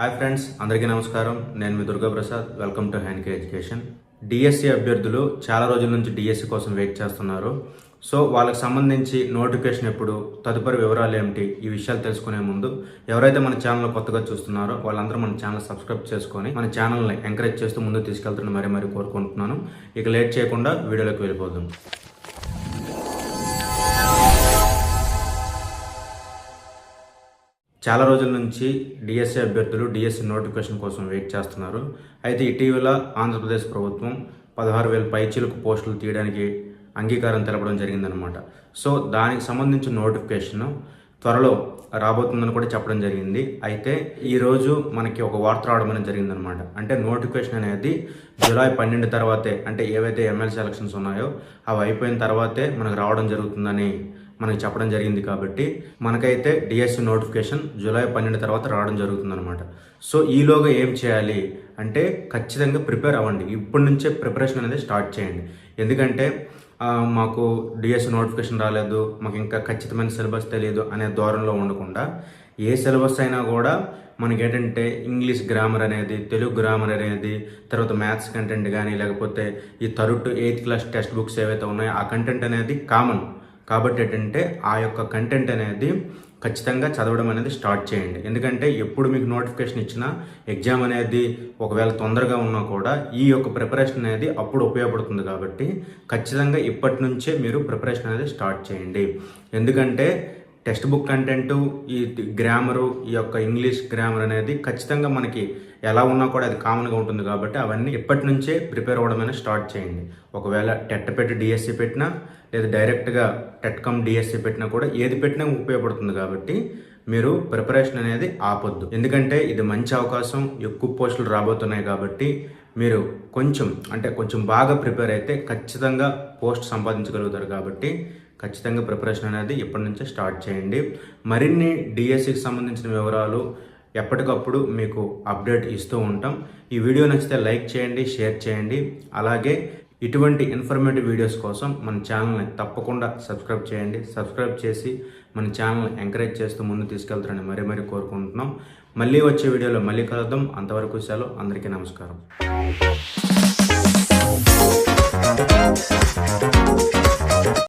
Hi friends అందరికీ నమస్కారం. నేను మీ దుర్గా ప్రసాద్. వెల్కమ్ టు హ్యాండ్కే ఎడ్యుకేషన్ డిఎస్సి అభ్యర్థులు చాలా రోజుల నుంచి డిఎస్సి కోసం వెయిట్ చేస్తున్నారు. సో వాళ్ళకి సంబంధించి నోటిఫికేషన్ ఎప్పుడు తదుపరి వివరాలు ఏమిటి ఈ విషయాలు తెలుసుకునే ముందు ఎవరైతే మన ఛానల్ కొత్తగా చూస్తున్నారో వాళ్ళందరూ మన ఛానల్ సబ్స్క్రైబ్ చేసుకొని మన ఛానల్ని ఎంకరేజ్ చేస్తూ ముందుకు తీసుకెళ్తున్న మరీ మరీ కోరుకుంటున్నాను. ఇక లేట్ చేయకుండా వీడియోలోకి వెళ్ళిపోదాం. చాలా రోజుల నుంచి డిఎస్సి అభ్యర్థులు డిఎస్సి నోటిఫికేషన్ కోసం వెయిట్ చేస్తున్నారు. అయితే ఇటీవల ఆంధ్రప్రదేశ్ ప్రభుత్వం పదహారు వేల పైచీలకు పోస్టులు తీయడానికి అంగీకారం తెలపడం జరిగిందనమాట సో దానికి సంబంధించిన నోటిఫికేషన్ త్వరలో రాబోతుందని కూడా చెప్పడం జరిగింది. అయితే ఈరోజు మనకి ఒక వార్త రావడం అనేది జరిగిందనమాట అంటే నోటిఫికేషన్ అనేది జూలై పన్నెండు తర్వాతే అంటే ఏవైతే ఎమ్మెల్సీ ఎలక్షన్స్ ఉన్నాయో అవి అయిపోయిన తర్వాతే మనకు రావడం జరుగుతుందని మనకి చెప్పడం జరిగింది కాబట్టి మనకైతే డిఎస్సి నోటిఫికేషన్ జూలై పన్నెండు తర్వాత రావడం జరుగుతుందన్నమాట. సో ఈలోగా ఏం చేయాలి అంటే ఖచ్చితంగా ప్రిపేర్ అవ్వండి. ఇప్పటి నుంచే ప్రిపరేషన్ అనేది స్టార్ట్ చేయండి. ఎందుకంటే మాకు డిఎస్సి నోటిఫికేషన్ రాలేదు మాకు ఇంకా ఖచ్చితమైన సిలబస్ తెలియదు అనే ధోరణిలో ఉండకుండా ఏ సిలబస్ అయినా కూడా మనకి ఏంటంటే ఇంగ్లీష్ గ్రామర్ అనేది తెలుగు గ్రామర్ అనేది తర్వాత మ్యాథ్స్ కంటెంట్ కానీ లేకపోతే ఈ third to eighth class text books ఏవైతే ఉన్నాయో ఆ కంటెంట్ అనేది కామన్. కాబట్టి ఏంటంటే ఆ యొక్క కంటెంట్ అనేది ఖచ్చితంగా చదవడం అనేది స్టార్ట్ చేయండి. ఎందుకంటే ఎప్పుడు మీకు నోటిఫికేషన్ ఇచ్చినా ఎగ్జామ్ అనేది ఒకవేళ తొందరగా ఉన్నా కూడా ఈ యొక్క ప్రిపరేషన్ అనేది అప్పుడు ఉపయోగపడుతుంది కాబట్టి ఖచ్చితంగా ఇప్పటి నుంచే మీరు ప్రిపరేషన్ అనేది స్టార్ట్ చేయండి. ఎందుకంటే టెక్స్ట్ బుక్ కంటెంట్ ఈ గ్రామరు ఈ యొక్క ఇంగ్లీష్ గ్రామర్ అనేది ఖచ్చితంగా మనకి ఎలా ఉన్నా కూడా అది కామన్గా ఉంటుంది కాబట్టి అవన్నీ ఇప్పటి నుంచే ప్రిపేర్ అవ్వడం అనేది స్టార్ట్ చేయండి. ఒకవేళ టెట్ పెట్టి డిఎస్సి పెట్టినా లేదా డైరెక్ట్గా టెట్ కమ్ డిఎస్సి పెట్టినా కూడా ఏది పెట్టినా ఉపయోగపడుతుంది కాబట్టి మీరు ప్రిపరేషన్ అనేది ఆపొద్దు. ఎందుకంటే ఇది మంచి అవకాశం ఎక్కువ పోస్టులు రాబోతున్నాయి కాబట్టి మీరు కొంచెం అంటే కొంచెం బాగా ప్రిపేర్ అయితే ఖచ్చితంగా పోస్ట్ సంపాదించగలుగుతారు కాబట్టి ఖచ్చితంగా ప్రిపరేషన్ అనేది ఇప్పటి నుంచే స్టార్ట్ చేయండి. మరిన్ని డిఎస్సికి సంబంధించిన వివరాలు ఎప్పటికప్పుడు మీకు అప్డేట్ ఇస్తూ ఉంటాం. ఈ వీడియో నచ్చితే లైక్ చేయండి షేర్ చేయండి. అలాగే ఇటువంటి ఇన్ఫర్మేటివ్ వీడియోస్ కోసం మన ఛానల్ని తప్పకుండా సబ్స్క్రైబ్ చేయండి. సబ్స్క్రైబ్ చేసి మన ఛానల్ని ఎంకరేజ్ చేస్తూ ముందు తీసుకెళ్తారని మరీ మరీ కోరుకుంటున్నాం. మళ్ళీ వచ్చే వీడియోలో మళ్ళీ కలుద్దాం. అంతవరకు సెలవు. అందరికీ నమస్కారం.